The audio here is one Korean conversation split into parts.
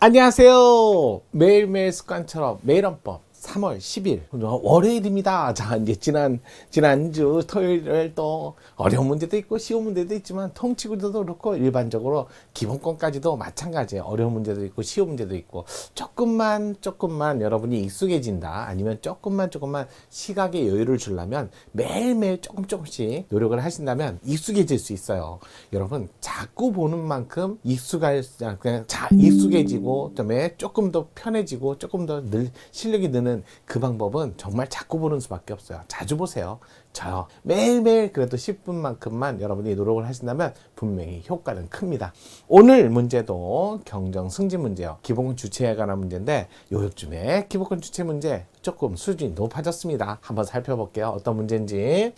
안녕하세요. 매일매일 습관처럼 매일헌법 3월 10일 월요일입니다. 자 이제 지난 지난주 토요일 또 어려운 문제도 있고 쉬운 문제도 있지만 통치구조도 그렇고 일반적으로 기본권까지도 마찬가지예요. 어려운 문제도 있고 쉬운 문제도 있고 조금만 조금만 여러분이 익숙해진다 아니면 조금만 조금만 시각에 여유를 주려면 매일매일 조금 조금씩 노력을 하신다면 익숙해질 수 있어요. 여러분 자꾸 보는 만큼 익숙할 그냥 자 익숙해지고 그다음에 조금 더 편해지고 조금 더 늘 실력이 느는 그 방법은 정말 자꾸 보는 수밖에 없어요. 자주 보세요. 저요 매일매일 그래도 10분만큼만 여러분이 노력을 하신다면 분명히 효과는 큽니다. 오늘 문제도 경정 승진 문제요. 기본권 주체에 관한 문제인데 요즘에 기본권 주체 문제 조금 수준이 높아졌습니다. 한번 살펴볼게요. 어떤 문제인지.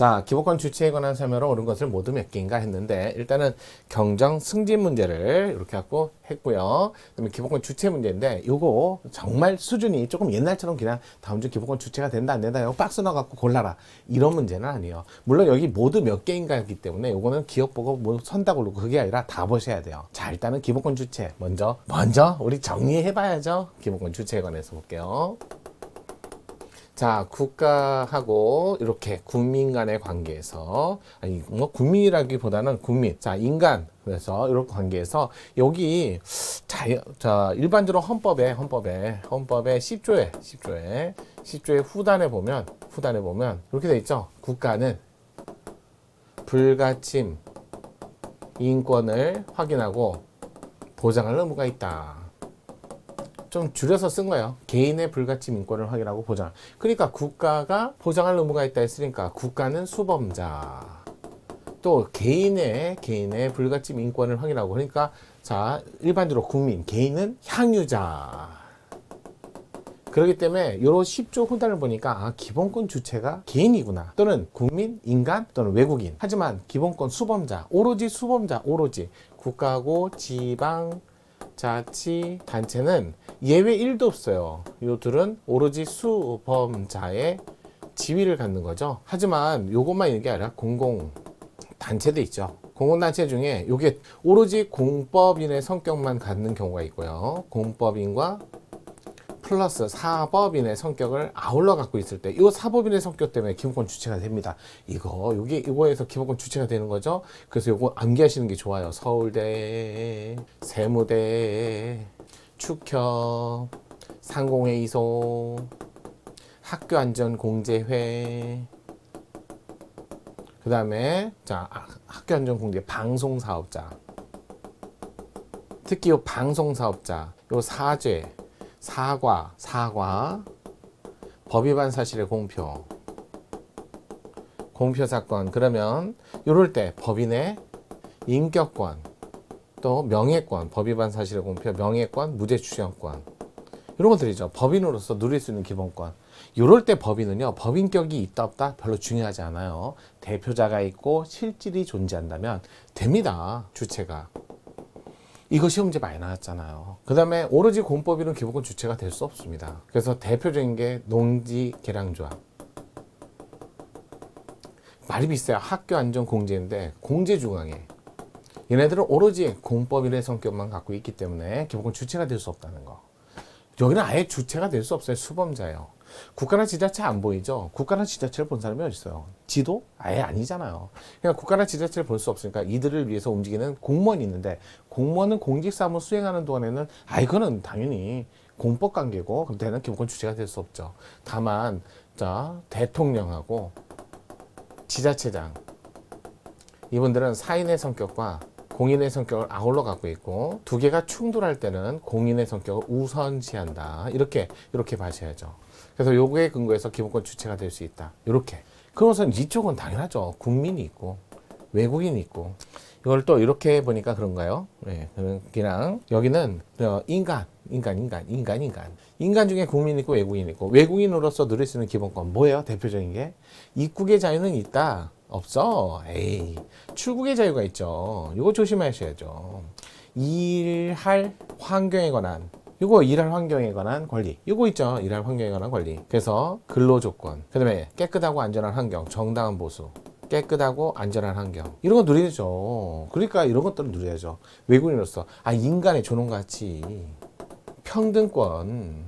자, 기본권 주체에 관한 설명으로 옳은 것을 모두 몇 개인가 했는데 일단은 경정 승진 문제를 이렇게 갖고 했고요. 그다음에 기본권 주체 문제인데 요거 정말 수준이 조금 옛날처럼 그냥 다음 주 기본권 주체가 된다 안 된다 이거 박스 넣어 갖고 골라라 이런 문제는 아니에요. 물론 여기 모두 몇 개인가였기 때문에 요거는 기억 보고 뭐 선다 고르고 그게 아니라 다 보셔야 돼요. 자, 일단은 기본권 주체 먼저 먼저 우리 정리해 봐야죠. 기본권 주체에 관해서 볼게요. 자, 국가하고 이렇게 국민 간의 관계에서, 아니, 뭐, 국민이라기보다는 국민. 자, 인간. 그래서 이런 관계에서 여기, 자, 자, 일반적으로 헌법에, 헌법에, 헌법에 10조에, 10조에, 10조의 후단에 보면, 후단에 보면, 이렇게 돼 있죠. 국가는 불가침, 인권을 확인하고 보장할 의무가 있다. 좀 줄여서 쓴 거예요. 개인의 불가침 인권을 확인하고 보장. 그러니까 국가가 보장할 의무가 있다 했으니까 국가는 수범자. 또 개인의 개인의 불가침 인권을 확인하고 그러니까 자 일반적으로 국민 개인은 향유자. 그렇기 때문에 요런 10조 후단을 보니까 아 기본권 주체가 개인이구나 또는 국민, 인간 또는 외국인 하지만 기본권 수범자 오로지 수범자 오로지 국가고 지방 자치 단체는 예외 1도 없어요. 이들은 오로지 수범자의 지위를 갖는 거죠. 하지만 요것만 있는 게 아니라 공공 단체도 있죠. 공공단체 중에 요게 오로지 공법인의 성격만 갖는 경우가 있고요. 공법인과 플러스 사법인의 성격을 아울러 갖고 있을 때, 이 사법인의 성격 때문에 기본권 주체가 됩니다. 이거, 요게, 이거에서 기본권 주체가 되는 거죠. 그래서 요거 암기하시는 게 좋아요. 서울대, 세무대, 축협, 상공회 이소, 학교 안전 공제회, 그 다음에, 자, 아, 학교 안전 공제 방송 사업자. 특히 요 방송 사업자, 요 사죄, 사과, 사과, 법 위반 사실의 공표, 공표 사건. 그러면 이럴 때 법인의 인격권, 또 명예권, 법 위반 사실의 공표, 명예권, 무죄 추정권. 이런 것들이죠. 법인으로서 누릴 수 있는 기본권. 이럴 때 법인은요, 법인격이 있다 없다 별로 중요하지 않아요. 대표자가 있고 실질이 존재한다면 됩니다. 주체가. 이거 시험 문제 많이 나왔잖아요. 그 다음에 오로지 공법인은 기본권 주체가 될 수 없습니다. 그래서 대표적인 게 농지 계량조합. 말이 비싸요. 학교 안전 공제인데 공제 중앙에 얘네들은 오로지 공법인의 성격만 갖고 있기 때문에 기본권 주체가 될 수 없다는 거. 여기는 아예 주체가 될 수 없어요. 수범자예요. 국가나 지자체 안 보이죠? 국가나 지자체를 본 사람이 어디 있어요? 지도? 아예 아니잖아요. 그러니까 국가나 지자체를 볼 수 없으니까 이들을 위해서 움직이는 공무원이 있는데 공무원은 공직사무 수행하는 동안에는 아 이거는 당연히 공법 관계고 그럼 되는 기본권 주체가 될 수 없죠. 다만 자 대통령하고 지자체장 이분들은 사인의 성격과 공인의 성격을 아울러 갖고 있고 두 개가 충돌할 때는 공인의 성격을 우선시한다. 이렇게 이렇게 봐셔야죠. 그래서 요거에 근거해서 기본권 주체가 될 수 있다. 이렇게. 그러면서 이쪽은 당연하죠. 국민이 있고 외국인이 있고 이걸 또 이렇게 보니까 그런가요? 네, 그냥 여기는 어, 인간, 인간, 인간, 인간, 인간. 인간 중에 국민 있고 외국인 있고 외국인으로서 누릴 수 있는 기본권 뭐예요? 대표적인 게 입국의 자유는 있다. 없어. 에이. 출국의 자유가 있죠. 이거 조심하셔야죠. 일할 환경에 관한 이거 일할 환경에 관한 권리. 이거 있죠. 일할 환경에 관한 권리. 그래서 근로 조건. 그 다음에 깨끗하고 안전한 환경, 정당한 보수. 깨끗하고 안전한 환경 이런 거 누리죠. 그러니까 이런 것들은 누려야죠. 외국인으로서 아 인간의 존엄 가치, 평등권,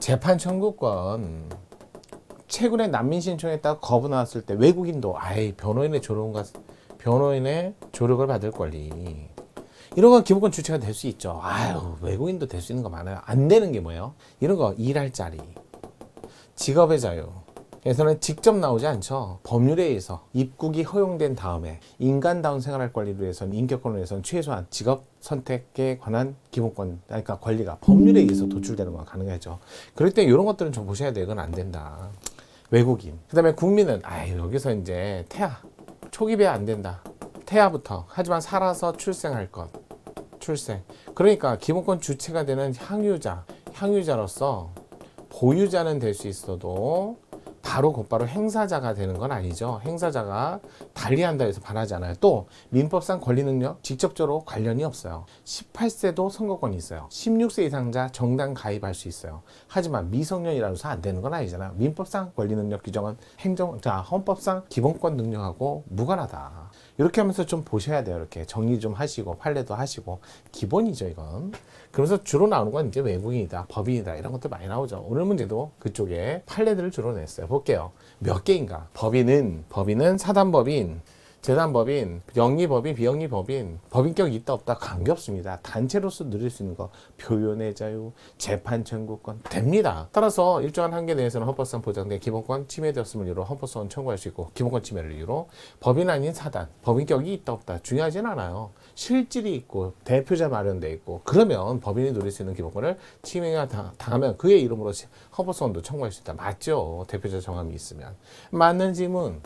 재판 청구권. 최근에 난민 신청했다가 거부 나왔을 때 외국인도 아예 변호인의 조력과 변호인의 조력을 받을 권리 이런 건 기본권 주체가 될 수 있죠. 아유 외국인도 될 수 있는 거 많아요. 안 되는 게 뭐예요? 이런 거 일할 자리, 직업의 자유. 에서는 직접 나오지 않죠. 법률에 의해서 입국이 허용된 다음에 인간다운 생활할 권리를 위해서는 인격권을 위해서는 최소한 직업 선택에 관한 기본권, 그러니까 권리가 법률에 의해서 도출되는 건 가능하죠. 그럴 때 이런 것들은 좀 보셔야 돼요. 이건 안 된다. 외국인. 그 다음에 국민은, 아 여기서 이제 태아. 초기 배아 안 된다. 태아부터. 하지만 살아서 출생할 것. 출생. 그러니까 기본권 주체가 되는 향유자. 향유자로서 보유자는 될 수 있어도 바로 곧바로 행사자가 되는 건 아니죠. 행사자가 달리한다 해서 반하지 않아요. 또 민법상 권리 능력 직접적으로 관련이 없어요. 18세도 선거권이 있어요. 16세 이상자 정당 가입할 수 있어요. 하지만 미성년이라서 안 되는 건 아니잖아요. 민법상 권리 능력 규정은 행정 자 헌법상 기본권 능력하고 무관하다. 이렇게 하면서 좀 보셔야 돼요. 이렇게 정리 좀 하시고 판례도 하시고 기본이죠 이건. 그래서 주로 나오는 건 이제 외국인이다, 법인이다 이런 것들 많이 나오죠. 오늘 문제도 그쪽에 판례들을 주로 냈어요. 볼게요. 몇 개인가? 법인은 법인은 사단법인, 재단법인, 영리법인, 비영리법인, 법인격이 있다 없다 관계없습니다. 단체로서 누릴 수 있는 거 표현의 자유, 재판 청구권 됩니다. 따라서 일정한 한계 내에서는 헌법상 보장된 기본권 침해되었음을 이유로 헌법소원 청구할 수 있고 기본권 침해를 이유로 법인 아닌 사단, 법인격이 있다 없다 중요하진 않아요. 실질이 있고 대표자 마련돼 있고 그러면 법인이 누릴 수 있는 기본권을 침해가 당- 당하면 그의 이름으로 헌법소원도 청구할 수 있다. 맞죠? 대표자 정함이 있으면 맞는 질문.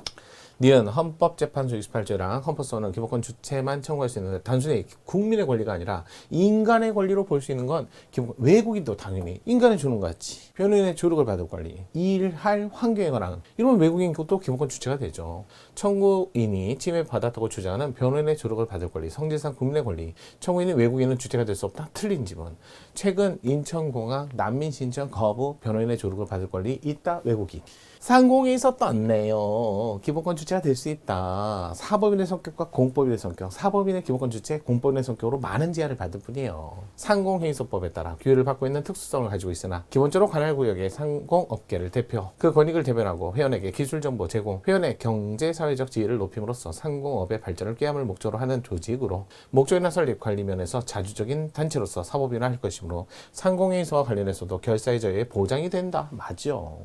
니은 헌법재판소 28조랑 헌법소원은 기본권 주체만 청구할 수 있는데 단순히 국민의 권리가 아니라 인간의 권리로 볼 수 있는 건 기본 외국인도 당연히 인간의 주는 가치, 변호인의 조력을 받을 권리, 일할 환경에 관한 이런 외국인 것도 기본권 주체가 되죠. 청구인이 침해받았다고 주장하는 변호인의 조력을 받을 권리, 성질상 국민의 권리, 청구인이 외국인은 주체가 될 수 없다. 틀린 지문. 최근 인천공항 난민 신청 거부 변호인의 조력을 받을 권리 있다. 외국인. 상공에 있었던네요. 기본권 주체 가 될 수 있다. 사법인의 성격과 공법인의 성격. 사법인의 기본권 주체, 공법인의 성격으로 많은 제한을 받을 뿐이에요. 상공회의소법에 따라 규율을 받고 있는 특수성을 가지고 있으나 기본적으로 관할 구역의 상공업계를 대표, 그 권익을 대변하고 회원에게 기술 정보 제공, 회원의 경제 사회적 지위를 높임으로써 상공업의 발전을 꾀함을 목적으로 하는 조직으로 목적이나 설립 관리 면에서 자주적인 단체로서 사법인화할 것이므로 상공회의소와 관련해서도 결사의 자유에 보장이 된다. 맞죠.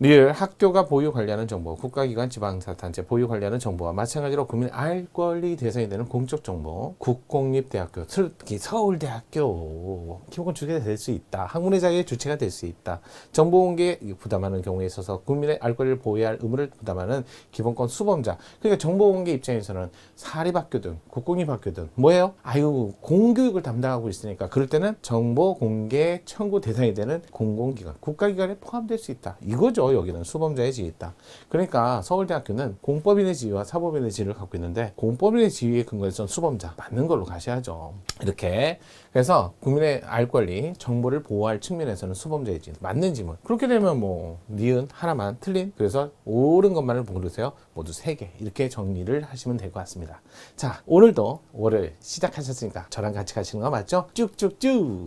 늘 학교가 보유 관리하는 정보, 국가기관 지방자단체 보유 관리하는 정보와 마찬가지로 국민 알 권리 대상이 되는 공적 정보, 국공립대학교, 특히 서울대학교 기본권 주체가 될 수 있다. 학문의 자유의 주체가 될 수 있다. 정보 공개 부담하는 경우에 있어서 국민의 알 권리를 보호해야 할 의무를 부담하는 기본권 수범자. 그러니까 정보 공개 입장에서는 사립학교든 국공립학교든 뭐예요? 아유 공교육을 담당하고 있으니까 그럴 때는 정보 공개 청구 대상이 되는 공공기관, 국가기관에 포함될 수 있다. 이거죠. 여기는 수범자의 지위 있다. 그러니까 서울대학교는 공 법인의 지위와 사법인의 지위를 갖고 있는데 공법인의 지위에 근거해서 수범자 맞는 걸로 가셔야죠. 이렇게 그래서 국민의 알 권리, 정보를 보호할 측면에서는 수범자의 지위 맞는 지문. 그렇게 되면 뭐 니은 하나만 틀린 그래서 옳은 것만을 고르세요. 모두 세 개 이렇게 정리를 하시면 될 것 같습니다. 자 오늘도 월을 시작하셨으니까 저랑 같이 가시는 거 맞죠? 쭉쭉쭉.